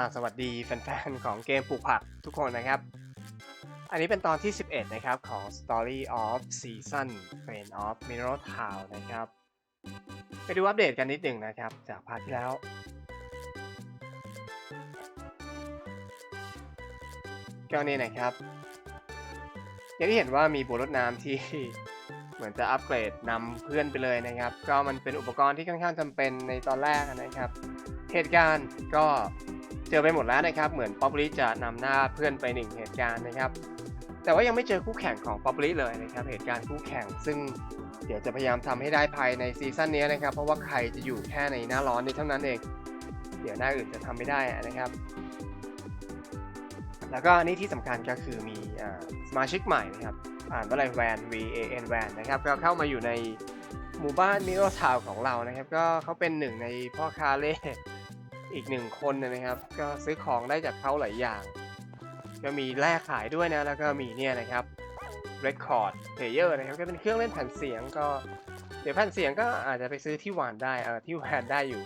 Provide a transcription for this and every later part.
าสวัสดีแฟนๆ ของเกมปลูกผักทุกคนนะครับ อันนี้เป็นตอนที่ 11 นะครับ ของ Story of Season f r i e n d of Mineral Town นะครับ ไปดูอัปเดตกันนิดหนึ่งนะครับ จากพาร์ทที่แล้ว ก็นี่นะครับ อย่างที่เห็นว่ามีบัวรดน้ำที่เหมือนจะอัปเกรดนำเพื่อนไปเลยนะครับ ก็มันเป็นอุปกรณ์ที่ค่อนข้างจำเป็นในตอนแรกนะครับ เหตุการณ์ก็ เจอไปหมดแล้วนะครับ เหมือนป๊อปลิจะนำหน้าเพื่อนไปหนึ่งเหตุการณ์นะครับ แต่ว่ายังไม่เจอคู่แข่งของป๊อปลิเลยนะครับ เหตุการณ์คู่แข่ง ซึ่งเดี๋ยวจะพยายามทำให้ได้ภายในซีซั่นนี้นะครับ เพราะว่าใครจะอยู่แค่ในหน้าร้อนนี้เท่านั้นเอง เดี๋ยวหน้าอื่นจะทำไม่ได้นะครับ แล้วก็นี่ที่สำคัญก็คือมีอสมาชิกใหม่นะครับ อ่านว่าอะไรแวน V A N แวนนะครับ ก็เข้ามาอยู่ในหมู่บ้านมิโรทาวของเรานะครับ ก็เขาเป็นหนึ่งในพ่อค้าเล่ อีกหนึ่งคนนะครับ ก็ซื้อของได้จากเขาหลายอย่าง ก็มีแลกขายด้วยนะ แล้วก็มีเนี่ยนะครับ Record Player นะครับ ก็เป็นเครื่องเล่นแผ่นเสียงก็ เดี๋ยวแผ่นเสียงก็อาจจะไปซื้อที่หวานได้เออที่แวานได้อยู่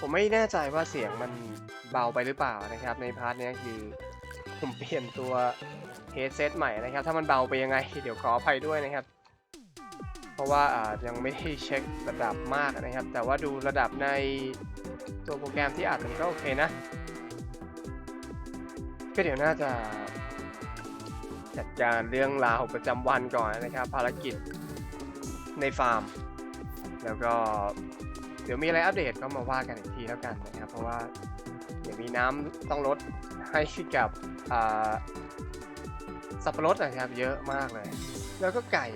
ผมไม่แน่ใจว่าเสียงมันเบาไปหรือเปล่านะครับ ในพาร์ทนี้คือผมเปลี่ยนตัวเฮดเซตใหม่นะครับ ถ้ามันเบาไปยังไง เดี๋ยวขออภัยด้วยนะครับ เพราะว่าอ่ายังไม่ได้เช็คระดับมากนะครับ แต่ว่าดูระดับในตัวโปรแกรมที่อัดมันก็โอเคนะ ก็เดี๋ยวน่าจะจัดการเรื่องราวประจำวันก่อนนะครับ ภารกิจในฟาร์ม แล้วก็เดี๋ยวมีอะไรอัปเดตก็มาว่ากันอีกทีแล้วกันนะครับ เพราะว่าเดี๋ยวมีน้ำต้องลดให้กับสับปะรดนะครับเยอะมากเลย แล้วก็ไก่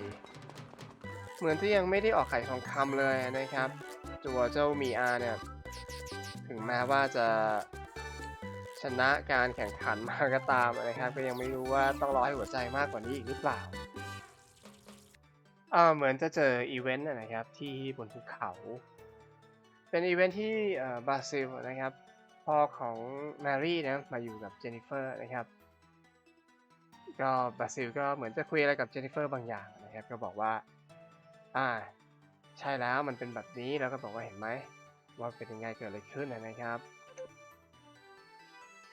เหมือนที่ยังไม่ได้ออกไข่ทองคำเลยนะครับตัวเจ้ามีอาเนี่ยถึงแม้ว่าจะชนะการแข่งขันมาก็ตามนะครับ ก็ยังไม่รู้ว่าต้องรอให้หัวใจมากกว่านี้อีกหรือเปล่าเออเหมือนจะเจออีเวนต์นะครับที่บนภูเขา เป็นอีเวนต์ที่บราซิลนะครับพ่อของแมรี่นะมาอยู่กับเจนนิเฟอร์นะครับก็บราซิลก็เหมือนจะคุยอะไรกับเจนนิเฟอร์บางอย่างนะครับ ก็บอกว่า อ่า ใช่แล้วมันเป็นแบบนี้แล้วก็บอกว่าเห็นไหม ว่าเป็นยังไงเกิดอะไรขึ้นนะครับ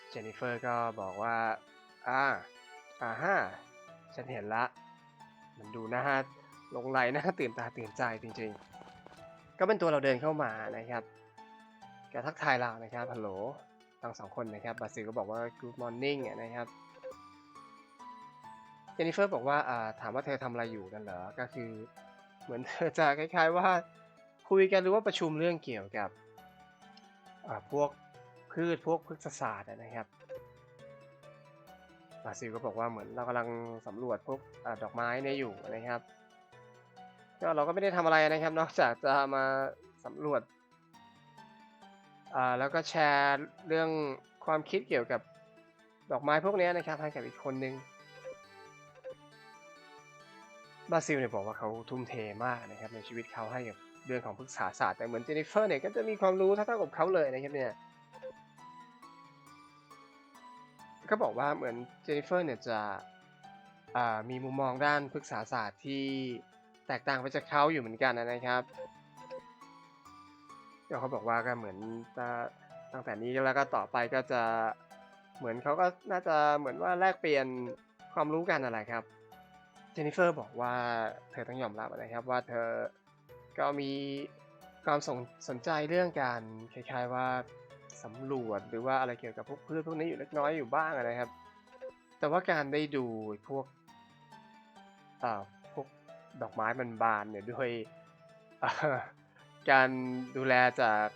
เจนนิเฟอร์ก็บอกว่า อ่า อ่าฮะฉันเห็นละ มันดูน่าหลงไหลน่าตื่นตาตื่นใจจริงๆ ก็เป็นตัวเราเดินเข้ามานะครับก็ทักทายเรานะครับฮัลโหลทั้งสองคนนะครับบราซิลก็บอกว่า good morning นะครับเจนนิเฟอร์บอกว่าอ่าถามว่าเธอทำอะไรอยู่นั่นเหรอ ก็คือ เหมือนเธอจะคล้าย ๆ ว่าคุยกันหรือว่าประชุมเรื่องเกี่ยวกับพวกพืชพวกพฤกษศาสตร์นะครับบราซิลก็บอกว่าเหมือนเรากำลังสำรวจพวกอดอกไม้เนี่ยอยู่นะครับก็เราก็ไม่ได้ทำอะไรนะครับ นอกจากจะมาสำรวจแล้วก็แชร์เรื่องความคิดเกี่ยวกับดอกไม้พวกนี้นะครับให้กับอีกคนนึง บราซิลเนี่ยบอกว่าเขาทุ่มเทมากนะครับในชีวิตเขาให้กับเรื่องของพฤกษาศาสตร์แต่เหมือนเจนนิเฟอร์เนี่ยก็จะมีความรู้เท่าๆกับเขาเลยนะครับเนี่ยก็บอกว่าเหมือนเจนนิเฟอร์เนี่ยจะมีมุมมองด้านพฤกษาศาสตร์ที่แตกต่างไปจากเขาอยู่เหมือนกันนะครับเดี๋ยวเขาบอกว่าก็เหมือนจะตั้งแต่นี้แล้วก็ต่อไปก็จะเหมือนเขาก็น่าจะเหมือนว่าแลกเปลี่ยนความรู้กันอะไรครับ เจนนิเฟอร์บอกว่าเธอต้องยอมรับนะครับว่าเธอก็มีความสนสนใจเรื่องการคล้ายๆว่าสำรวจหรือว่าอะไรเกี่ยวกับพวกพืชพวกนี้อยู่เล็กน้อยอยู่บ้างนะครับ แต่ว่าการได้ดูพวกอ่าพวกดอกไม้มันบานเนี่ยด้วยการดูแลจาก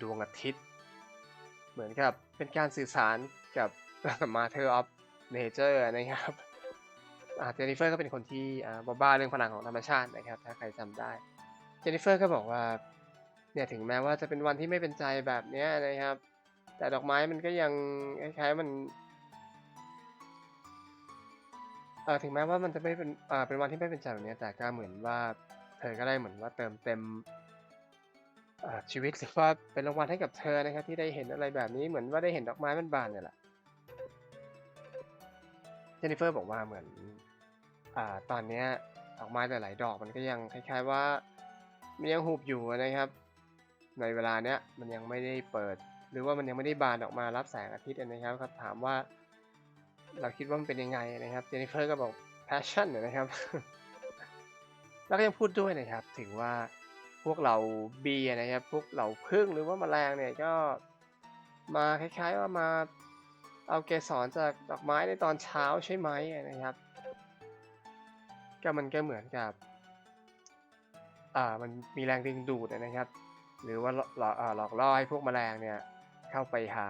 ดวงอาทิตย์ เหมือนกับเป็นการสื่อสารกับ Mother of Nature นะครับ เจนนิเฟอร์ก็เป็นคนที่อ่าบ้าเรื่องพลังของธรรมชาตินะครับ ถ้าใครจำได้ เจนนิเฟอร์ก็บอกว่าเนี่ยถึงแม้ว่าจะเป็นวันที่ไม่เป็นใจแบบเนี้ยนะครับ แต่ดอกไม้มันก็ยังคล้ายๆมันเออถึงแม้ว่ามันจะไม่เป็นอ่าเป็นวันที่ไม่เป็นใจแบบนี้แต่ก็เหมือนว่าเธอก็ได้เหมือนว่าเติมเต็มชีวิตหรือว่าเป็นรางวัลให้กับเธอนะครับที่ได้เห็นอะไรแบบนี้เหมือนว่าได้เห็นดอกไม้มันบานเนี่ยแหละเจนนิเฟอร์บอกว่าเหมือน อ่าตอนเนี้ยดอกไม้หลายๆดอกมันก็ยังคล้ายๆว่ามันยังหุบอยู่นะครับ ในเวลาเนี้ยมันยังไม่ได้เปิด หรือว่ามันยังไม่ได้บานออกมารับแสงอาทิตย์นะครับครับ ถามว่า เราคิดว่ามันเป็นยังไงนะครับเจนนิเฟอร์ก็บอก passion นะครับ แล้วก็ยังพูดด้วยนะครับ ถึงว่าพวกเราบีนะครับ พวกเราพึ่งหรือว่าแมลงเนี่ยก็มาคล้ายๆว่ามาเอาเกสรจากดอกไม้ในตอนเช้าใช่ไหมนะครับ ก็มันก็เหมือนกับ อ่า มันมีแรงดึงดูดนะครับ หรือว่าหลอกหลอกอ่าหลอกล่อให้พวกแมลงเนี่ย เข้าไปหา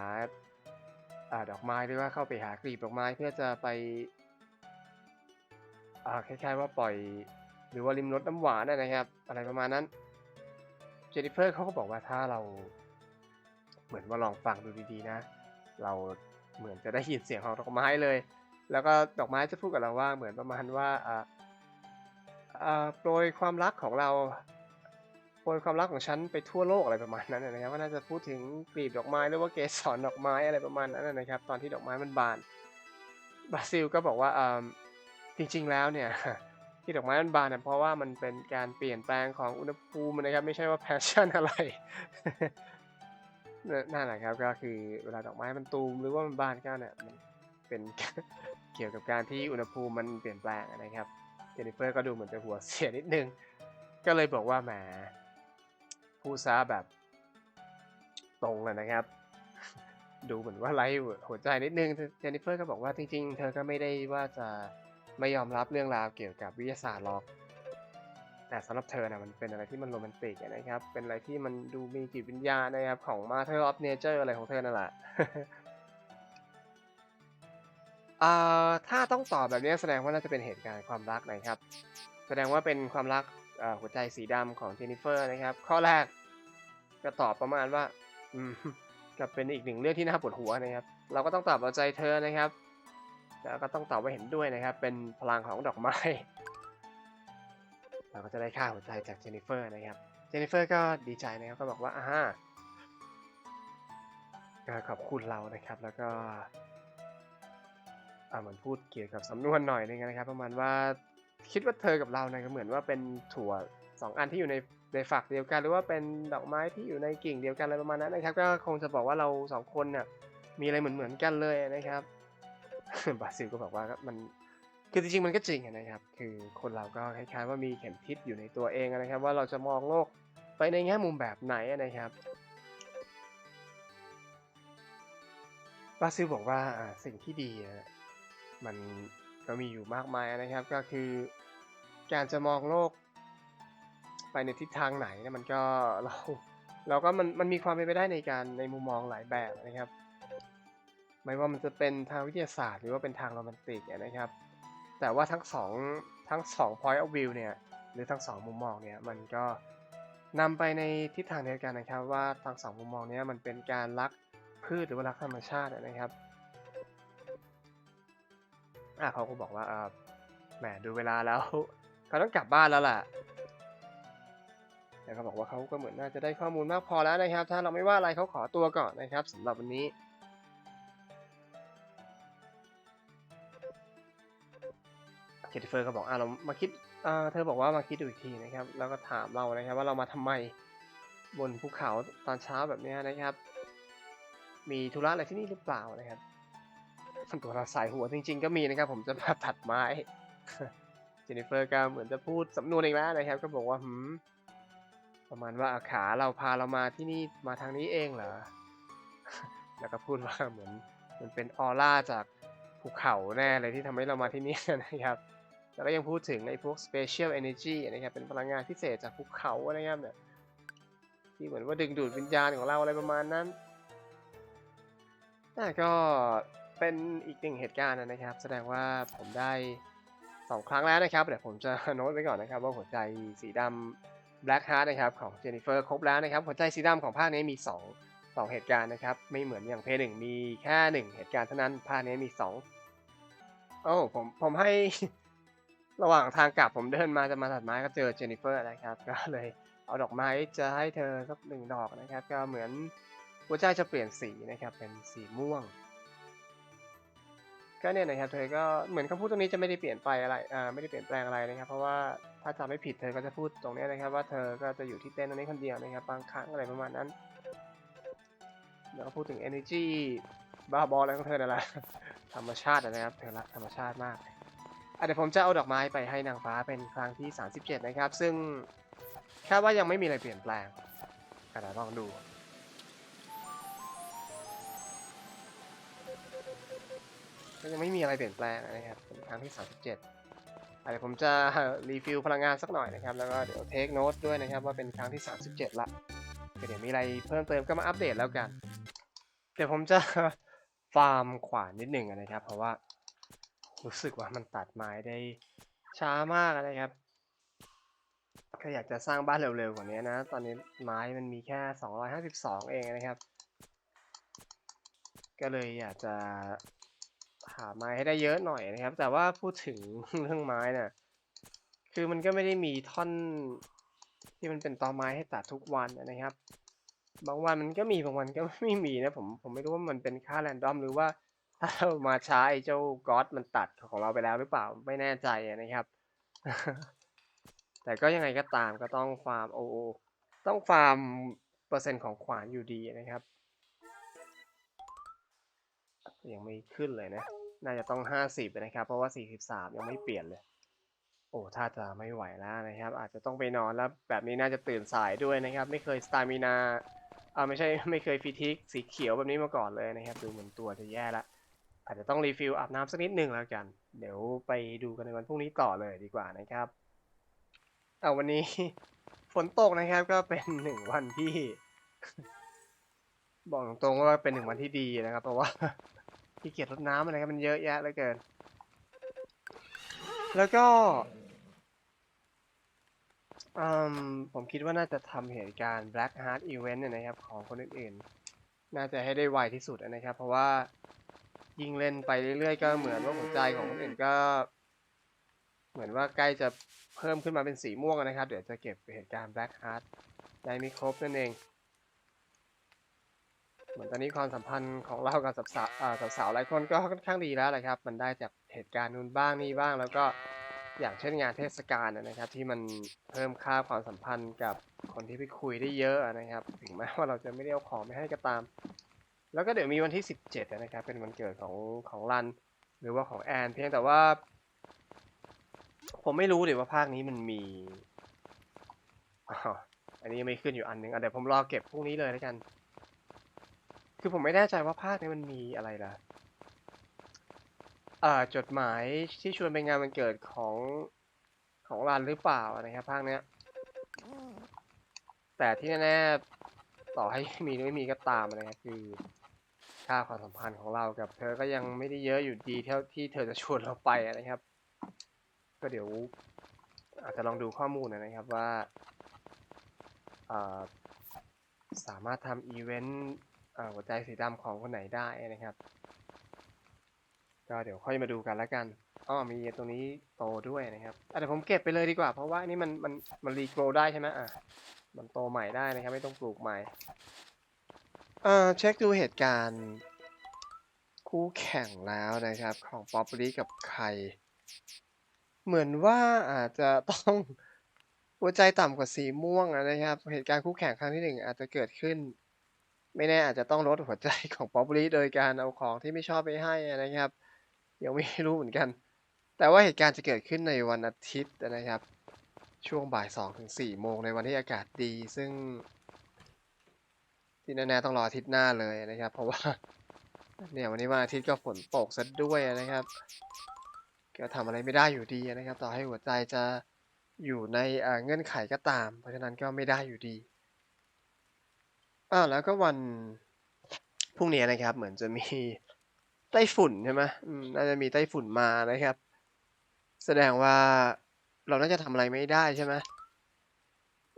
อ่าดอกไม้หรือว่าเข้าไปหากลีบดอกไม้เพื่อจะไปอ่าคล้ายๆว่าปล่อย หรือว่าริมรสน้ำหวานนะนะครับ อะไรประมาณนั้น เจนนิเฟอร์เขาก็บอกว่าถ้าเรา เหมือนว่าลองฟังดูดีๆนะ เราเหมือนจะได้ยินเสียงของดอกไม้เลย แล้วก็ดอกไม้จะพูดกับเราว่าเหมือนประมาณว่าอ่า โปรยความรักของเราโปรยความรักของฉันไปทั่วโลกอะไรประมาณนั้นนะครับว่าน่าจะพูดถึงกลีบดอกไม้หรือว่าเกสรดอกไม้อะไรประมาณนั้นนะครับ ตอนที่ดอกไม้มันบานบราซิลก็บอกว่าจริงๆแล้วเนี่ยที่ดอกไม้มันบานเนี่ยเพราะว่ามันเป็นการเปลี่ยนแปลงของอุณหภูมินะครับ ไม่ใช่ว่าแพชชั่นอะไรนั่นแหละครับก็คือเวลาดอกไม้มันตูมหรือว่ามันบานก็เนี่ยมันเป็นเกี่ยวกับการที่อุณหภูมิมันเปลี่ยนแปลงนะครับ จนิเฟอร์ก็ดูเหมือนจะหัวเสียนิดนึง ก็เลยบอกว่าแหมพูดซะแบบตรงเลยนะครับ ดูเหมือนว่าไร้หัวใจนิดนึงเจนิเฟอร์ก็บอกว่าจริงๆ เธอก็ไม่ได้ว่าจะไม่ยอมรับเรื่องราวเกี่ยวกับวิทยาศาสตร์หรอก แต่สำหรับเธอนะมันเป็นอะไรที่มันโรแมนติกนะครับ เป็นอะไรที่มันดูมีจิตวิญญาณนะครับของ Mother of Nature อะไรของเธอนั่นแหละ อ่าถ้าต้องตอบแบบนี้แสดงว่าน่าจะเป็นเหตุการณ์ความรักนะครับ แสดงว่าเป็นความรักหัวใจสีดำของเจนนิเฟอร์นะครับ ข้อแรกก็ตอบประมาณว่า อืมก็เป็นอีกหนึ่งเรื่องที่น่าปวดหัวนะครับ เราก็ต้องตอบเอาใจเธอนะครับ แล้วก็ต้องตอบว่าเห็นด้วยนะครับ เป็นพลังของดอกไม้ เราก็จะได้ค่าหัวใจจากเจนนิเฟอร์นะครับ เจนนิเฟอร์ก็ดีใจนะครับ ก็บอกว่าอ่าขอบคุณเรานะครับ แล้วก็ อ่าเหมือนพูดเกี่ยวกับสำนวนหน่อยนึงนะครับ ประมาณว่าคิดว่าเธอกับเราเนี่ยก็เหมือนว่าเป็นถั่วสองอันที่อยู่ในในฝักเดียวกัน หรือว่าเป็นดอกไม้ที่อยู่ในกิ่งเดียวกันอะไรประมาณนั้นนะครับ ก็คงจะบอกว่าเราสองคนเนี่ยมีอะไรเหมือนเหมือนกันเลยนะครับบราซิลก็บอกว่ามันคือจริงๆมันก็จริงนะครับ คือคนเราก็คล้ายๆว่ามีเข็มทิศอยู่ในตัวเองนะครับ ว่าเราจะมองโลกไปในแง่มุมแบบไหนนะครับบราซิลบอกว่าสิ่งที่ดีอะ มันก็มีอยู่มากมายนะครับ ก็คือการจะมองโลกไปในทิศทางไหนนะมันก็เราเราก็มันมันมีความเป็นไปได้ในการในมุมมองหลายแบบนะครับ ไม่ว่ามันจะเป็นทางวิทยาศาสตร์หรือว่าเป็นทางโรแมนติกนะครับ แต่ว่าทั้งสองทั้งสอง point of view เนี่ยหรือทั้งสองมุมมองเนี่ยมันก็นำไปในทิศทางเดียวกันนะครับ ว่าทั้งสองมุมมองเนี้มันเป็นการรักพืชหรือว่ารักธรรมชาตินะครับ อะเขาก็บอกว่าอ่าแหมดูเวลาแล้วเขาต้องกลับบ้านแล้วล่ะแล้วก็บอกว่าเขาก็เหมือนน่าจะได้ข้อมูลมากพอแล้วนะครับ ถ้าเราไม่ว่าอะไรเขาขอตัวก่อนนะครับสำหรับวันนี้เจนนิเฟอร์ก็บอกอะเรามาคิดอ่าเธอบอกว่ามาคิดดูอีกทีนะครับ แล้วก็ถามเรานะครับว่าเรามาทำไมบนภูเขาตอนเช้าแบบนี้นะครับ มีธุระอะไรที่นี่หรือเปล่านะครับ ส่วนตัวสายหัวจริง ๆ ก็มีนะครับ ผมจะมาตัดไม้เจนนิเฟอร์ก็เหมือนจะพูดสำนวนอีกแล้วนะครับ ก็บอกว่าหืมประมาณว่าขาเราพาเรามาที่นี่มาทางนี้เองเหรอ แล้วก็พูดว่าเหมือนมันเป็นออร่าจากภูเขาแน่เลยที่ทำให้เรามาที่นี่นะครับ แล้วก็ยังพูดถึงไอ้พวก special energy นะครับ เป็นพลังงานพิเศษจากภูเขานะครับเนี่ยที่เหมือนว่าดึงดูดวิญญาณของเราอะไรประมาณนั้นน่าก็ เป็นอีกหนึ่งเหตุการณ์นะครับ แสดงว่าผมได้สองครั้งแล้วนะครับเดี๋ยวผมจะโน้ตไว้ก่อนนะครับ ว่าหัวใจสีดำ Black Heart นะครับของเจนนิเฟอร์ครบแล้วนะครับ หัวใจสีดำของภาคนี้มีสองสองเหตุการณ์นะครับ ไม่เหมือนอย่างเพย์หนึ่งมีแค่หนึ่งเหตุการณ์เท่านั้นภาคนี้มีสองโอ้ผมผมให้ระหว่างทางกลับผมเดินมาจะมาตัดไม้ก็เจอเจนนิเฟอร์นะครับ ก็เลยเอาดอกไม้จะให้เธอสักหนึ่งดอกนะครับ ก็เหมือนหัวใจจะเปลี่ยนสีนะครับเป็นสีม่วง ก็เนี่ยนะครับเธอก็เหมือนคำพูดตรงนี้จะไม่ได้เปลี่ยนไปอะไรอ่าไม่ได้เปลี่ยนแปลงอะไรนะครับ เพราะว่าถ้าจำไม่ผิดเธอก็จะพูดตรงนี้นะครับ ว่าเธอก็จะอยู่ที่เต็นตรงนี้คนเดียวนะครับบางครั้งอะไรประมาณนั้นแล้วก็พูดถึง energy บ้าบออะไรของเธอนั่นแหละธรรมชาตินะครับ เธอรักธรรมชาติมากเดี๋ยวผมจะเอาดอกไม้ไปให้นางฟ้าเป็นครั้งที่ 37 นะครับ ซึ่งคาดว่ายังไม่มีอะไรเปลี่ยนแปลงอะเดี๋ยวลองดู ก็ยังไม่มีอะไรเปลี่ยนแปลงนะครับเป็นครั้งที่ 37อะเดี๋ยวผมจะรีฟิลพลังงานสักหน่อยนะครับ แล้วก็เดี๋ยวเทคโน้ตด้วยนะครับว่าเป็นครั้งที่ 37 ละก็เดี๋ยวมีอะไรเพิ่มเติมก็มาอัปเดตแล้วกัน เดี๋ยวผมจะฟาร์มขวานนิดหนึ่งนะครับ เพราะว่ารู้สึกว่ามันตัดไม้ได้ช้ามากนะครับก็อยากจะสร้างบ้านเร็วๆกว่านี้นะ ตอนนี้ไม้มันมีแค่ 252 เองนะครับ ก็เลยอยากจะ หาไม้ให้ได้เยอะหน่อยนะครับ แต่ว่าพูดถึงเรื่องไม้นี่ยคือมันก็ไม่ได้มีท่อนที่มันเป็นตอไม้ให้ตัดทุกวันนะครับ บางวันมันก็มีบางวันก็ไม่มีนะผมผมไม่รู้ว่ามันเป็นค่าแรนดอมหรือว่าถ้าเรามาช้าไอ้เจ้าก๊อตมันตัดของเราไปแล้วหรือเปล่าไม่แน่ใจนะครับ แต่ก็ยังไงก็ตามก็ต้องฟาร์มโอต้องฟาร์มเปอร์เซ็นต์ของขวานอยู่ดีนะครับ ยังไม่ขึ้นเลยนะ น่าจะต้อง 50 นะครับ เพราะว่า 43 ยังไม่เปลี่ยนเลย โอ้ถ้าจะไม่ไหวแล้วนะครับ อาจจะต้องไปนอนแล้ว แบบนี้น่าจะตื่นสายด้วยนะครับ ไม่เคยสตามินาอ่าไม่ใช่ไม่เคยฟิทิกสีเขียวแบบนี้มาก่อนเลยนะครับ ดูเหมือนตัวจะแย่ละ อาจจะต้องรีฟิลอาบน้ำสักนิดหนึ่งแล้วกัน เดี๋ยวไปดูกันในวันพรุ่งนี้ต่อเลยดีกว่านะครับเอาวันนี้ฝนตกนะครับก็เป็นหนึ่งวันที่ บอกตรงๆว่าเป็นหนึ่งวันที่ดีนะครับ เพราะว่า ขี้เกียจรดน้ำอะไรครับมันเยอะแยะเหลือเกิน แล้วก็อืมผมคิดว่าน่าจะทำเหตุการณ์ Black Heart Event เนี่ยนะครับ ของคนอื่นๆ น่าจะให้ได้ไวที่สุดนะครับ เพราะว่ายิงเล่นไปเรื่อยๆ ก็เหมือนว่าหัวใจของคนอื่นก็ เหมือนว่าใกล้จะเพิ่มขึ้นมาเป็นสีม่วงนะครับ เดี๋ยวจะเก็บเหตุการณ์ Black Heart ได้ไม่ครบนั่นเอง เหมือนตอนนี้ความสัมพันธ์ของเรากับสาวๆอ่าสาวหลายคนก็ค่อนข้างดีแล้วแหละครับ มันได้จากเหตุการณ์นู้นบ้างนี่บ้าง แล้วก็อย่างเช่นงานเทศกาลนะครับ ที่มันเพิ่มค่าความสัมพันธ์กับคนที่ไปคุยได้เยอะนะครับ ถึงแม้ว่าเราจะไม่ได้เอาของไปให้ก็ตาม แล้วก็เดี๋ยวมีวันที่ 17 นะครับ เป็นวันเกิดของของรัน หรือว่าของแอน เพียงแต่ว่า ผมไม่รู้เลยว่าภาคนี้มันมีอ,อันนี้ยังไม่ขึ้นอยู่อันหนึงอะเดี๋ยวผมรอเก็บพรุ่งนี้เลยแล้วกัน คือผมไม่แน่ใจว่าภาคนี้มันมีอะไรนะเอ่อจดหมายที่ชวนไปงานวันเกิดของของรันหรือเปล่านะครับภาคเนี้ย แต่ที่แน่ๆต่อให้มีหรือไม่มีก็ตามนะครับคือค่าความสัมพันธ์ของเรากับ เธอก็ยังไม่ได้เยอะอยู่ดีเท่าที่เธอจะชวนเราไปนะครับ ก็เดี๋ยว อาจจะลองดูข้อมูลนะครับว่าสามารถทำอีเวนต์ หัวใจสีดำของคนไหนได้นะครับ ก็เดี๋ยวค่อยมาดูกันแล้วกันอ้อมีตรงนี้โตด้วยนะครับอะเดี๋ยวผมเก็บไปเลยดีกว่า เพราะว่านนี้มันมันมันรีโกรได้ใช่ไหมอะมันโตใหม่ได้นะครับ ไม่ต้องปลูกใหม่เอ่อเช็คดูเหตุการณ์คู่แข่งแล้วนะครับ ของป๊อปปี้กับใคร เหมือนว่าอาจจะต้องหัวใจต่ำกว่าสีม่วงนะครับ เหตุการณ์คู่แข่งครั้งที่หนึ่งอาจจะเกิดขึ้น ไม่แน่อาจจะต้องลดหัวใจของป๊อปปี้โดยการเอาของที่ไม่ชอบไปให้นะครับ ยังไม่รู้เหมือนกัน แต่ว่าเหตุการณ์จะเกิดขึ้นในวันอาทิตย์นะครับ ช่วงบ่ายสองถึงสี่โมงในวันที่อากาศดี ซึ่ง ที่แน่ๆต้องรออาทิตย์หน้าเลยนะครับ เพราะว่าเนี่ยวันนี้วันอาทิตย์ก็ฝนตกซะด้วยนะครับ ก็ทำอะไรไม่ได้อยู่ดีนะครับ ต่อให้หัวใจจะอยู่ในเงื่อนไขก็ตาม เพราะฉะนั้นก็ไม่ได้อยู่ดี อ่า แล้วก็วันพรุ่งนี้นะครับ เหมือนจะมีไต้ฝุ่นใช่ไหมอืมน่าจะมีไต้ฝุ่นมานะครับ แสดงว่าเราน่าจะทำอะไรไม่ได้ใช่ไหม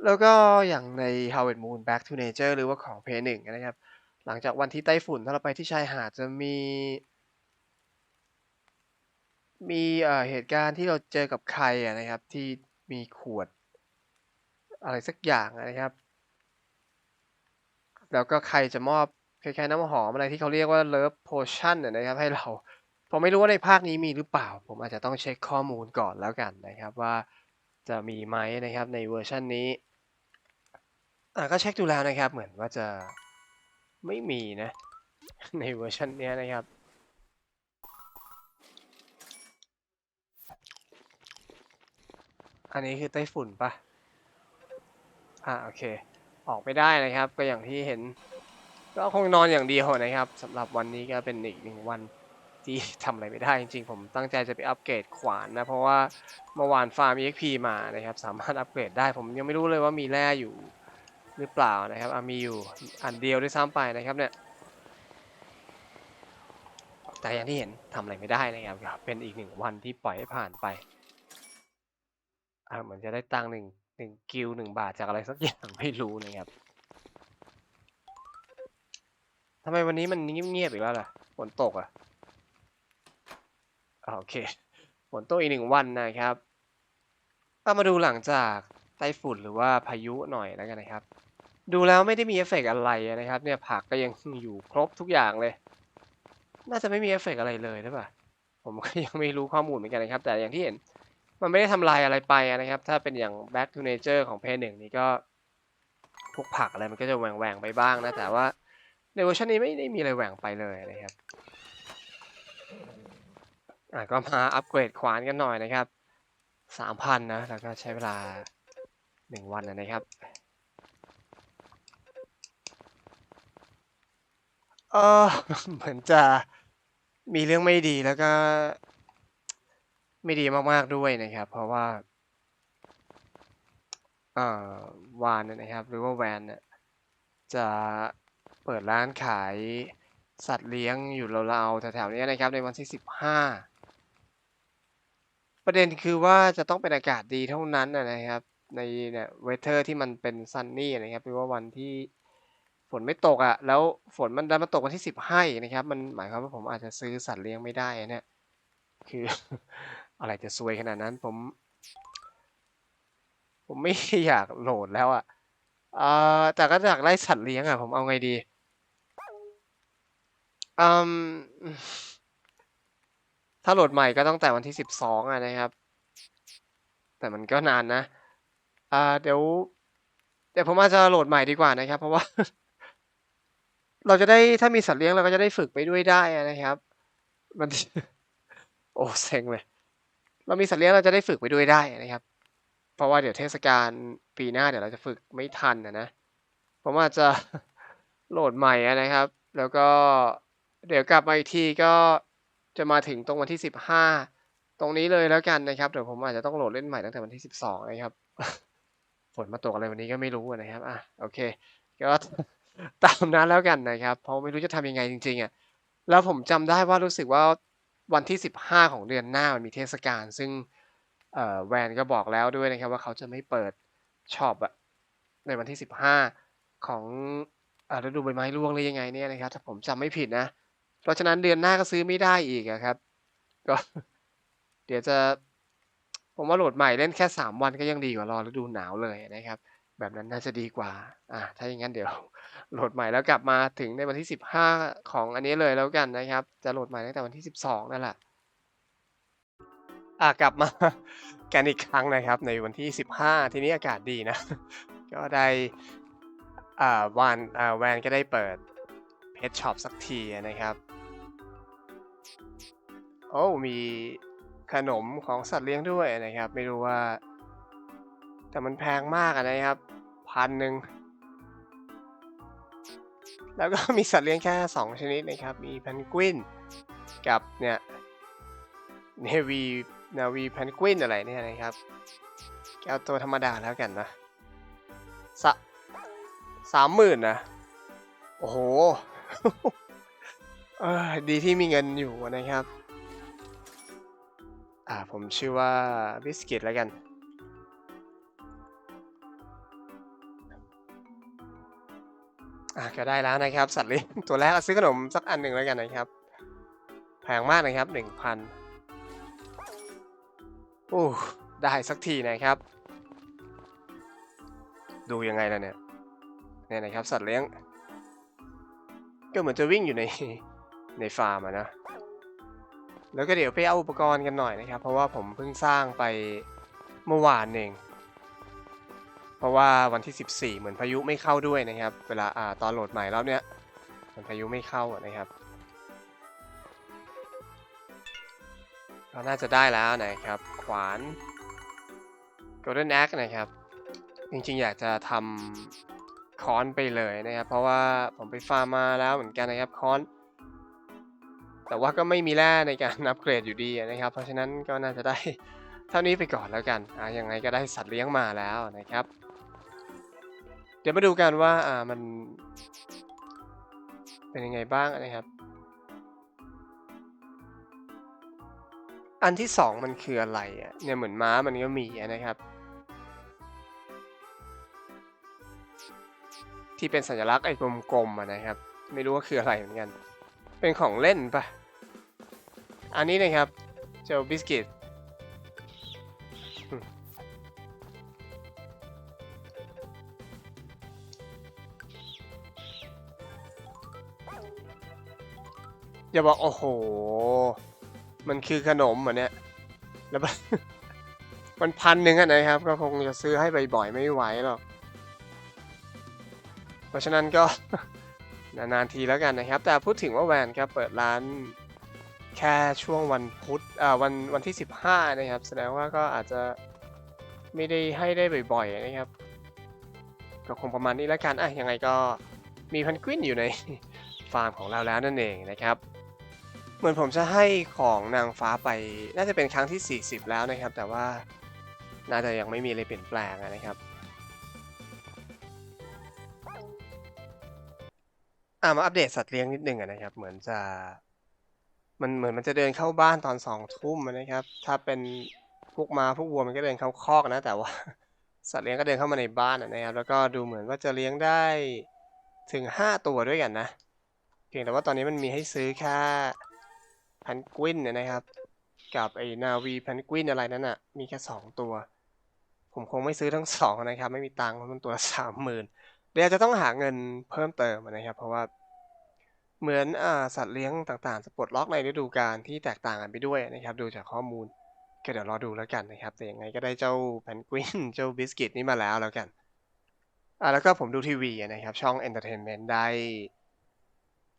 แล้วก็อย่างใน Harvest Moon Back to Nature หรือว่าของ p 1นะครับ หลังจากวันที่ไต้ฝุ่น ถ้าเราไปที่ชายหาดจะมี มีเอ่อเหตุการณ์ที่เราเจอกับใครอะนะครับ ที่มีขวด อะไรสักอย่างอะนะครับ แล้วก็ใครจะมอบคล้ายๆน้ำหอมอะไรที่เขาเรียกว่า Love Potion อะนะครับให้เรา ผมไม่รู้ว่าในภาคนี้มีหรือเปล่า ผมอาจจะต้องเช็คข้อมูลก่อนแล้วกันนะครับว่าจะมีไหมนะครับในเวอร์ชันนี้อะก็เช็คดูแล้วนะครับ เหมือนว่าจะไม่มีนะ ในเวอร์ชันนี้นะครับอันนี้คือไต้ฝุ่นปะอ่าโอเค ออกไม่ได้นะครับ ก็อย่างที่เห็น ก็คงนอนอย่างเดียวนะครับสำหรับวันนี้ก็เป็นอีกหนึ่งวันที่ทำอะไรไม่ได้จริงๆ ผมตั้งใจจะไปอัปเกรดขวานนะ เพราะว่าเมื่อวานฟาร์ม EXP มานะครับ สามารถอัปเกรดได้ ผมยังไม่รู้เลยว่ามีแร่อยู่หรือเปล่านะครับมีอยู่อันเดียวด้วยซ้ำไปนะครับเนี่ยแต่อย่างที่เห็นทำอะไรไม่ได้นะครับ เป็นอีกหนึ่งวันที่ปล่อยให้ผ่านไปอาเหมือนจะได้ตังค์หนึ่ง หนึ่งกิลหนึ่งบาทจากอะไรสักอย่างไม่รู้นะครับทำไมวันนี้มันเงียบๆอีกแล้วล่ะฝนตกอะอ่าโอเคฝนตกอีกหนึ่งวันนะครับเอามาดูหลังจากไต้ฝุ่นหรือว่าพายุหน่อยแล้วกันนะครับ ดูแล้วไม่ได้มีเอฟเฟกอะไรนะครับ เนี่ยผักก็ยังอยู่ครบทุกอย่างเลย น่าจะไม่มีเอฟเฟกอะไรเลยหรือเปล่าผมก็ยังไม่รู้ข้อมูลเหมือนกันนะครับ แต่อย่างที่เห็น มันไม่ได้ทำลายอะไรไปนะครับ ถ้าเป็นอย่าง back to nature ของเพย์หนึ่งนี่ก็ พวกผักอะไรมันก็จะแหว่งแหวงไปบ้างนะ แต่ว่าในเวอร์ชันนี้ไม่ได้มีอะไรแหว่งไปเลยนะครับ อะก็มาอัปเกรดขวานกันหน่อยนะครับสามพันนะ แล้วก็ใช้เวลาหนึ่งวันนะครับเออเหมือนจะมีเรื่องไม่ดีแล้วก็ ไม่ดีมากๆด้วยนะครับ เพราะว่าเอ่อวานเนี่ยนะครับ หรือว่าแวนเนี่ยจะเปิดร้านขายสัตว์เลี้ยงอยู่ราวๆแถวๆนี้นะครับในวันที่สิบห้าประเด็นคือว่าจะต้องเป็นอากาศดีเท่านั้นนะนะครับ ในเนี่ยเวเทอร์ที่มันเป็นซันนี่นะครับหรือว่าวันที่ฝนไม่ตกอะ่ะแล้วฝนมันดันมาตกวันที่สิบห้านะครับ มันหมายความว่าผมอาจจะซื้อสัตว์เลี้ยงไม่ได้อะเนี่ยคือ อะไรจะซวยขนาดนั้นผม ผมไม่อยากโหลดแล้วอะ่ะเอ่อแต่ก็อยากไล่สัตว์เลี้ยงอะ่ะผมเอาไงดีอืมถ้าโหลดใหม่ก็ต้องแต่วันที่สิบสองอะนะครับ แต่มันก็นานนะอ่าเดี๋ยวเดี๋ยวผมอาจจะโหลดใหม่ดีกว่านะครับ เพราะว่า เราจะได้ถ้ามีสัตว์เลี้ยงเราก็จะได้ฝึกไปด้วยได้อะนะครับ มัน โอ้เซ็งเลย เรามีสัตว์เลี้ยงเราจะได้ฝึกไปด้วยได้นะครับ เพราะว่าเดี๋ยวเทศกาลปีหน้าเดี๋ยวเราจะฝึกไม่ทันนะนะผมอาจจะโหลดใหม่นะครับ แล้วก็เดี๋ยวกลับมาอีกทีก็จะมาถึงตรงวันที่สิบห้าตรงนี้เลยแล้วกันนะครับเดี๋ยวผมอาจจะต้องโหลดเล่นใหม่ตั้งแต่วันที่สิบสองนะครับฝนมาตกอะไรวันนี้ก็ไม่รู้นะครับอะโอเค ก็ตามนั้นแล้วกันนะครับ เพราะไม่รู้จะทำยังไงจริงๆอะแล้วผมจำได้ว่ารู้สึกว่า วันที่สิบห้าของเดือนหน้ามันมีเทศกาลซึ่งแวนก็บอกแล้วด้วยนะครับว่าเขาจะไม่เปิดช็อปอะในวันที่สิบห้าของฤดูใบไม้ร่วงหรือยังไงเนี่ยนะครับถ้าผมจำไม่ผิดนะ เพราะฉะนั้นเดือนหน้าก็ซื้อไม่ได้อีกอะครับ ก็เดี๋ยวจะผมว่าโหลดใหม่เล่นแค่สามวันก็ยังดีกว่ารอฤดูหนาวเลยนะครับ แบบนั้นน่าจะดีกว่า อ่าถ้าอย่างนั้นเดี๋ยวโหลดใหม่แล้วกลับมาถึงในวันที่สิบห้าของอันนี้เลยแล้วกันนะครับ จะโหลดใหม่ตั้งแต่วันที่สิบสองนั่นแหละ อ่ากลับมากันอีกครั้งนะครับ ในวันที่สิบห้าทีนี้อากาศดีนะ ก็ได้ อ่าวันอ่าแวนก็ได้เปิดเพจช็อปสักทีนะครับ โอ้ มีขนมของสัตว์เลี้ยงด้วยนะครับ ไม่รู้ว่า แต่มันแพงมากะนะครับพันหนึ่งแล้วก็มีสัตว์เลี้ยงแค่สองชนิดนะครับ มีเพนกวินกับเนี่ยเนวีนาวีเพนกวินอะไรเนี่ยนะครับแก้วตัวธรรมดาแล้วกันนะสะสามหมื่นนะ โอ้โหดีที่มีเงินอยู่นะครับ อ่าผมชื่อว่าบิสกิตแล้วกัน ก็ได้แล้วนะครับ สัตว์เลี้ยงตัวแรกเอาซื้อขนมสักอันหนึ่งแล้วกันนะครับ แพงมากนะครับหนึ่งพันโอ้ได้สักทีนะครับ ดูยังไงล่ะเนี่ยเนี่ยนะครับ สัตว์เลี้ยง ก็เหมือนจะวิ่งอยู่ในในฟาร์มนะ แล้วก็เดี๋ยวไปเอาอุปกรณ์กันหน่อยนะครับ เพราะว่าผมเพิ่งสร้างไปเมื่อวานเอง เพราะว่าวันที่ 14 เหมือนพายุไม่เข้าด้วยนะครับ เวลาอ่าตอนโหลดใหม่รอบเนี้ยมือนพายุไม่เข้านะครับก็น่าจะได้แล้วนะครับ ขวาน Golden Axe นะครับ จริงๆ อยากจะทำค้อนไปเลยนะครับ เพราะว่าผมไปฟาร์มมาแล้วเหมือนกันนะครับค้อน แต่ว่าก็ไม่มีแร่ในการอัปเกรดอยู่ดีนะครับ เพราะฉะนั้นก็น่าจะได้เท่านี้ไปก่อนแล้วกันอะยังไงก็ได้สัตว์เลี้ยงมาแล้วนะครับ เดี๋ยวมาดูกันว่าอ่ามัน เป็นยังไงบ้างนะครับ อันที่สองมันคืออะไรอะเนี่ยเหมือนม้ามันก็มีนะครับ ที่เป็นสัญลักษณ์ไอ้กลมๆนะครับ ไม่รู้ว่าคืออะไรเหมือนกัน เป็นของเล่นปะอันนี้นะครับเจ้าบิสกิต อย่าบอกโอ้โห มันคือขนมเหมือนเนี้ยแล้วมันพันหนึ่งอะนะครับ ก็คงจะซื้อให้บ่อยๆไม่ไหวหรอก เพราะฉะนั้นก็นานๆทีแล้วกันนะครับ แต่พูดถึงว่าแวนครับเปิดร้านแค่ช่วงวันพุธอ่าวันวันที่ 15 นะครับ แสดงว่าก็อาจจะไม่ได้ให้ได้บ่อยๆนะครับ ก็คงประมาณนี้แล้วกันอะยังไงก็มีพันกวินอยู่ในฟาร์มของเราแล้วนั่นเองนะครับ เหมือนผมจะให้ของนางฟ้าไป น่าจะเป็นครั้งที่ 40 แล้วนะครับ แต่ว่าน่าจะยังไม่มีอะไรเปลี่ยนแปลงนะครับอ่ามาอัปเดตสัตว์เลี้ยงนิดนึงอะนะครับ เหมือนจะมันเหมือนมันจะเดินเข้าบ้านตอนสองทุ่มนะครับ ถ้าเป็นพวกมาพวกวัวมันก็เดินเข้าคอกนะ แต่ว่าสัตว์เลี้ยงก็เดินเข้ามาในบ้านนะครับ แล้วก็ดูเหมือนว่าจะเลี้ยงได้ถึงห้าตัวด้วยกันนะ เพียงแต่ว่าตอนนี้มันมีให้ซื้อแค่ แพนกวินเนี่ยนะครับ กับไอ้นาวีแพนกวินอะไรนั่นอะมีแค่สองตัว ผมคงไม่ซื้อทั้งสองนะครับ ไม่มีตังค์เพราะมันตัวสามหมื่นเดี๋ยวจะต้องหาเงินเพิ่มเติมนะครับ เพราะว่าเหมือนอ่าสัตว์เลี้ยงต่างๆ จะปลดล็อกในฤดูกาลที่แตกต่างกันไปด้วยนะครับ ดูจากข้อมูลก็เดี๋ยวรอดูแล้วกันนะครับ แต่ยังไงก็ได้เจ้าแพนกวินเจ้าบิสกิตนี่มาแล้วแล้วกันอ่าแล้วก็ผมดูทีวีนะครับ ช่อง Entertainment ได้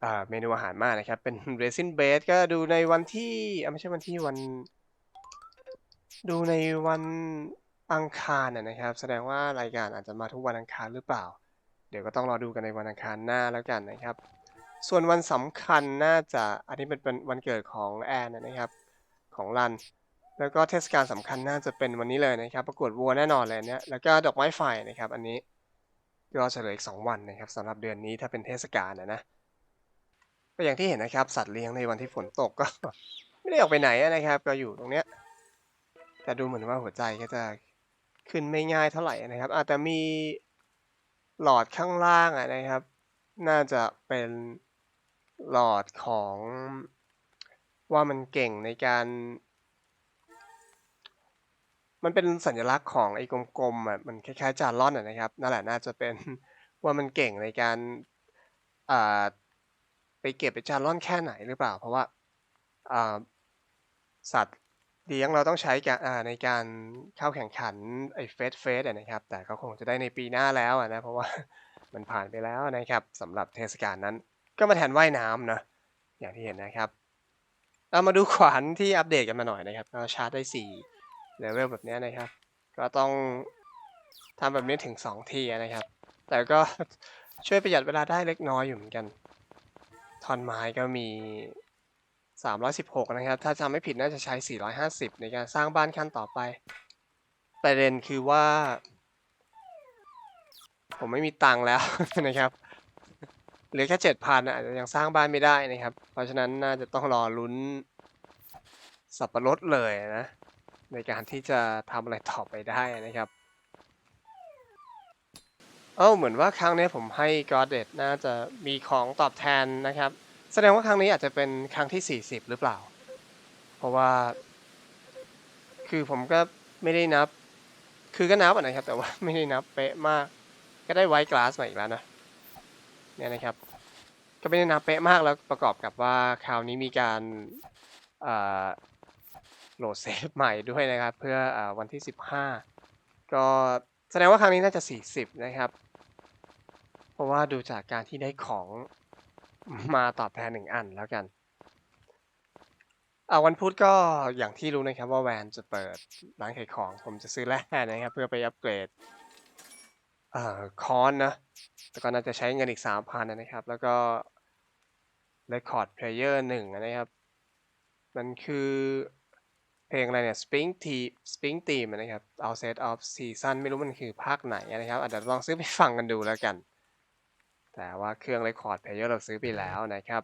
อ่า เมนูอาหารมากนะครับ เป็น Resin Base ก็ดูในวันที่อ่าไม่ใช่วันที่วัน ดูในวันอังคารนะนะครับ แสดงว่ารายการอาจจะมาทุกวันอังคารหรือเปล่า เดี๋ยวก็ต้องรอดูกันในวันอังคารหน้าแล้วกันนะครับ ส่วนวันสำคัญน่าจะอันนี้เป็นวันเกิดของแอนนะครับ ของรัน แล้วก็เทศกาลสำคัญน่าจะเป็นวันนี้เลยนะครับ ประกวดวัวแน่นอนเลยเนี่ยแล้วก็ดอกไม้ไฟนะครับ อันนี้ก็เหลืออีก2วันนะครับสำหรับเดือนนี้ถ้าเป็นเทศกาลนะนะ ก็อย่างที่เห็นนะครับ สัตว์เลี้ยงในวันที่ฝนตกก็ ไม่ได้ออกไปไหนนะครับ ก็อยู่ตรงเนี้ย แต่ดูเหมือนว่าหัวใจก็จะขึ้นไม่ง่ายเท่าไหร่นะครับ อาจจะมีหลอดข้างล่างะนะครับ น่าจะเป็นหลอดของว่ามันเก่งในการ มันเป็นสัญลักษณ์ของไอ้กลมๆอะมันคล้ายๆจานร่อนนะครับนั่นแหละน่าจะเป็นว่ามันเก่งในการอ่า ไปเก็บไปจานร่อนแค่ไหนหรือเปล่า เพราะว่าสัตว์เลี้ยงเราต้องใช้ในการเข้าแข่งขันไอ้เฟสเฟสนะครับ แต่ก็คงจะได้ในปีหน้าแล้วนะเพราะว่ามันผ่านไปแล้วนะครับสำหรับเทศกาลนั้น ก็มาแทนว่ายน้ำนะอย่างที่เห็นนะครับเอามาดูขวานที่อัปเดตกันมาหน่อยนะครับก็ชาร์จได้4เลเวลแบบนี้นะครับ ก็ต้องทำแบบนี้ถึง 2 ทีนะครับ แต่ก็ช่วยประหยัดเวลาได้เล็กน้อยอยู่เหมือนกัน อนไม้ก็มี 316 นะครับ ถ้าจำไม่ผิดน่าจะใช้ 450 ในการสร้างบ้านขั้นต่อไป ประเด็นคือว่า ผมไม่มีตังค์แล้วนะครับเหลือแค่7,000อะอาจจะยังสร้างบ้านไม่ได้นะครับ เพราะฉะนั้นน่าจะต้องรอลุ้นสับปะรดเลยนะ ในการที่จะทำอะไรต่อไปได้นะครับ เอ้าเหมือนว่าครั้งนี้ผมให้ g o d e t น่าจะมีของตอบแทนนะครับ แสดงว่าครั้งนี้อาจจะเป็นครั้งที่ 40 หรือเปล่า เพราะว่า คือผมก็ไม่ได้นับ คือก็นับนะครับ แต่ว่าไม่ได้นับเป๊ะมาก ก็ได้ไวท์กลาสมาอีกแล้วนะเนี่ยนะครับ ก็ไม่ได้นับเป๊ะมากแล้วประกอบกับว่าคราวนี้มีการโหลดเซฟใหม่ด้วยนะครับ เพื่ออวันที่ 15 ก็แสดงว่าครั้งนี้น่าจะ 40 นะครับ ราะว่าดูจากการที่ได้ของมาตอบแทนหนึ่งอันแล้วกัน เอาวันพุธก็อย่างที่รู้นะครับว่าแวนจะเปิดร้านขายของ ผมจะซื้อแร่นะครับ เพื่อไปอัปเกรดเอ่อคอนนะแล้วก็น่าจะใช้เงินอีก3,000นะครับ แล้วก็ Record Player 1นะครับ มันคือเพลงอะไรเนี่ย Spring Team Spring Team นะครับ Outset of Season ไม่รู้มันคือภาคไหนนะครับอาจจะลองซื้อไปฟังกันดูแล้วกัน แต่ว่าเครื่อง Record Player เราซื้อไปแล้วนะครับ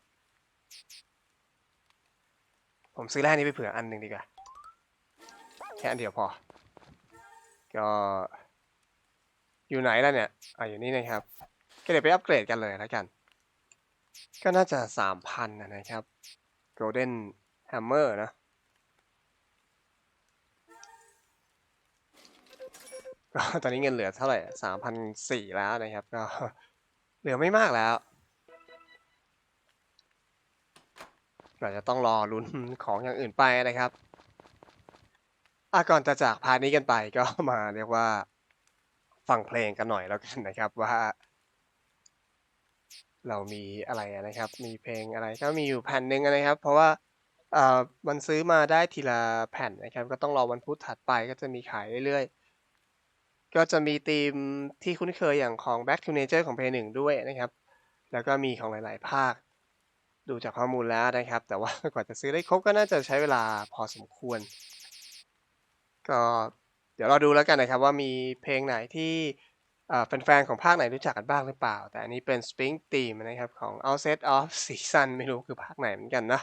ผมซื้อแรกนี้ไปเผื่ออันหนึ่งดีกว่า แค่อันเดียวพอ ก็อยู่ไหนแล้วเนี่ยอะอยู่นี่นะครับ ก็เดี๋ยวไปอัปเกรดกันเลยแล้วกัน ก็น่าจะสามพันนะครับ Golden Hammer นะก็ตอนนี้เงินเหลือเท่าไหร่สามพันสี่แล้วนะครับ ก็ เหลือไม่มากแล้วเราจะต้องรอลุ้นของอย่างอื่นไปนะครับอะก่อนจะจากพาร์ทนี้กันไปก็มาเรียกว่า ฟังเพลงกันหน่อยแล้วกันนะครับว่า เรามีอะไรนะครับ มีเพลงอะไรก็มีอยู่แผ่นหนึ่งนะครับ เพราะว่าเอ่อมันซื้อมาได้ทีละแผ่นนะครับ ก็ต้องรอวันพุธถัดไปก็จะมีขายเรื่อยๆ ก็จะมีธีมที่คุ้นเคยอย่างของ Back to Nature ของเพลงหนึ่งด้วยนะครับ แล้วก็มีของหลาย ๆ ภาค ดูจากข้อมูลแล้วนะครับ แต่ว่ากว่าจะซื้อได้ครบก็น่าจะใช้เวลาพอสมควร ก็เดี๋ยวเราดูแล้วกันนะครับว่ามีเพลงไหนที่แฟนๆ ของภาคไหนรู้จักกันบ้างหรือเปล่า แต่อันนี้เป็น Spring Theme นะครับ ของ Outset of Season ไม่รู้คือภาคไหนเหมือนกันนะ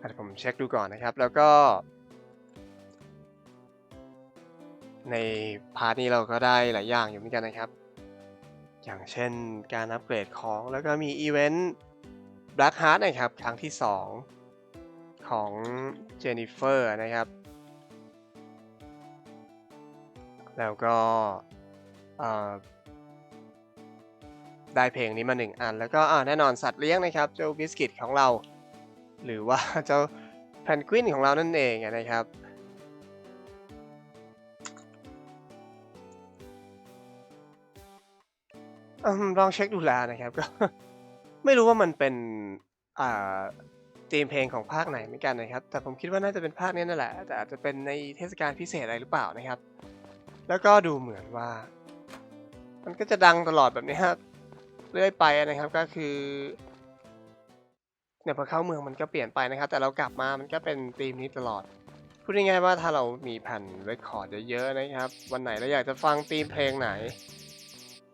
อะเดี๋ยวผมเช็คดูก่อนนะครับ แล้วก็ ในพาร์ทนี้เราก็ได้หลายอย่างอยู่เหมือนกันนะครับ อย่างเช่นการอัปเกรดของแล้วก็มีอีเวนต์ Black Heart นะครับ ครั้งที่ 2 ของเจนนิเฟอร์นะครับ แล้วก็ได้เพลงนี้มาหนึ่งอัน แล้วก็แน่นอนสัตว์เลี้ยงนะครับ เจ้าบิสกิตของเรา หรือว่าเจ้าแพนกวินของเรานั่นเองนะครับ ลองเช็คดูแล้วนะครับก็ ไม่รู้ว่ามันเป็นอ่าธีมเพลงของภาคไหนเหมือนกันนะครับ แต่ผมคิดว่าน่าจะเป็นภาคนี้นั่นแหละ แต่อาจจะเป็นในเทศกาลพิเศษอะไรหรือเปล่านะครับ แล้วก็ดูเหมือนว่า มันก็จะดังตลอดแบบนี้ครับเรื่อยไปนะครับก็คือเนี่ยพอเข้าเมืองมันก็เปลี่ยนไปนะครับ แต่เรากลับมามันก็เป็นธีมนี้ตลอด พูดง่ายๆว่าถ้าเรามีแผ่นเรคคอร์ดเยอะๆนะครับ วันไหนเราอยากจะฟังธีมเพลงไหน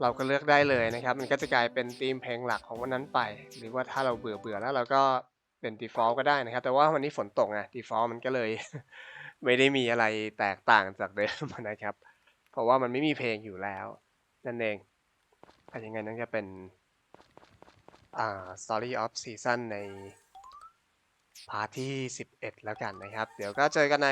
เราก็เลือกได้เลยนะครับ มันก็จะกลายเป็นธีมเพลงหลักของวันนั้นไป หรือว่าถ้าเราเบื่อเบื่อแล้วเราก็เป็น default ก็ได้นะครับ แต่ว่าวันนี้ฝนตกไง default มันก็เลย ไม่ได้มีอะไรแตกต่างจากเดิมนะครับ เพราะว่ามันไม่มีเพลงอยู่แล้ว นั่นเองถ้าอย่างงั้นนั่นจะเป็นอ่า story of season ในพาร์ทที่ 11 แล้วกันนะครับ เดี๋ยวก็เจอกันใน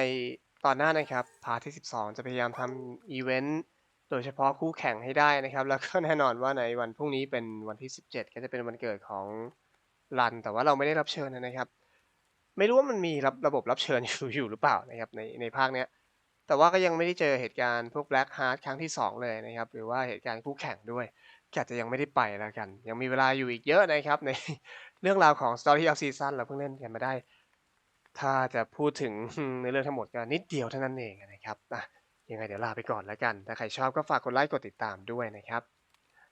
ตอนหน้านะครับ พาร์ทที่ 12 จะพยายามทำอีเวนต์ โดยเฉพาะคู่แข่งให้ได้นะครับ แล้วก็แน่นอนว่าในวันพรุ่งนี้เป็นวันที่ 17 ก็จะเป็นวันเกิดของรัน แต่ว่าเราไม่ได้รับเชิญนะครับ ไม่รู้ว่ามันมีระระบบรับเชิญอยู่อยู่หรือเปล่านะครับในในภาคเนี้ยแต่ว่าก็ยังไม่ได้เจอเหตุการณ์พวก Black Heart ครั้งที่ 2 เลยนะครับ หรือว่าเหตุการณ์คู่แข่งด้วยก็อาจจะยังไม่ได้ไปแล้วกัน ยังมีเวลาอยู่อีกเยอะนะครับ ในเรื่องราวของ Story of Season เราเพิ่งเล่นกันมาได้ ถ้าจะพูดถึงในเรื่องทั้งหมดก็นิดเดียวเท่านั้นเองนะครับ ยังไงเดี๋ยวลาไปก่อนแล้วกัน ถ้าใครชอบก็ฝากกดไลค์กดติดตามด้วยนะครับ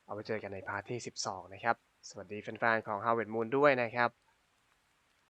เอาไว้เจอกันในพาร์ทที่ 12 นะครับ สวัสดีแฟนๆของ Harvest Moon ด้วยนะครับ